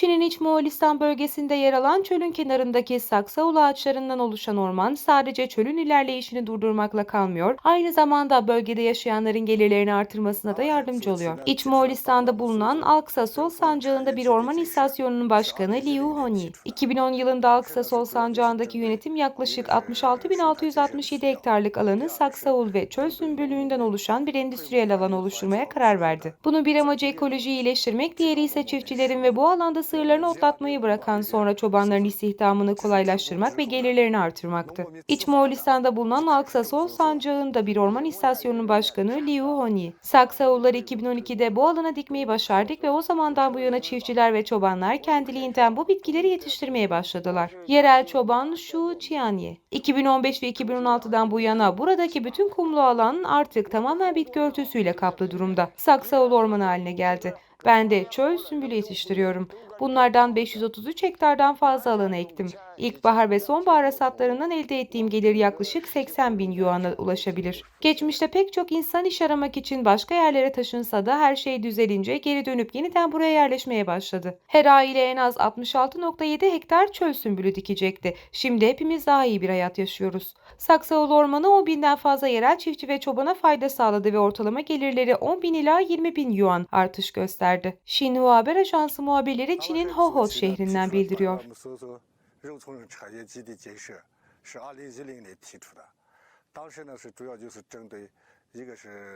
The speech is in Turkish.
Çin'in İç Moğolistan bölgesinde yer alan çölün kenarındaki saksaul ağaçlarından oluşan orman sadece çölün ilerleyişini durdurmakla kalmıyor, aynı zamanda bölgede yaşayanların gelirlerini artırmasına da yardımcı oluyor. İç Moğolistan'da bulunan Alksasol Sancağı'nda bir orman istasyonunun başkanı Liu Hongyi. 2010 yılında Alksasol Sancağı'ndaki yönetim yaklaşık 66.667 hektarlık alanı saksaul ve çöl sümbüllüğünden oluşan bir endüstriyel alan oluşturmaya karar verdi. Bunun bir amacı ekolojiyi iyileştirmek, diğeri ise çiftçilerin ve bu alanda sığırlarını otlatmayı bırakan sonra çobanların istihdamını kolaylaştırmak ve gelirlerini artırmaktı. İç Moğolistan'da bulunan Alksasol Sancağı'nda bir orman istasyonunun başkanı Liu Hongyi. Saksaulları 2012'de bu alana dikmeyi başardık ve o zamandan bu yana çiftçiler ve çobanlar kendiliğinden bu bitkileri yetiştirmeye başladılar. Yerel çoban Shu Qianye. 2015 ve 2016'dan bu yana buradaki bütün kumlu alan artık tamamen bitki örtüsüyle kaplı durumda. Saksaul ormanı haline geldi. Ben de çöl sümbülü yetiştiriyorum. Bunlardan 533 hektardan fazla alana ektim. İlkbahar ve sonbahar hasatlarından elde ettiğim gelir yaklaşık 80 bin yuana ulaşabilir. Geçmişte pek çok insan iş aramak için başka yerlere taşınsa da her şey düzelince geri dönüp yeniden buraya yerleşmeye başladı. Her aile en az 66.7 hektar çöl sümbülü dikecekti. Şimdi hepimiz daha iyi bir hayat yaşıyoruz. Saksaoğlu Ormanı 10 binden fazla yerel çiftçi ve çobana fayda sağladı ve ortalama gelirleri 10 bin ila 20 bin yuan artış gösterdi. Xinhua Haber Ajansı muhabirleri Çin'in Hohhot şehrinden bildiriyor.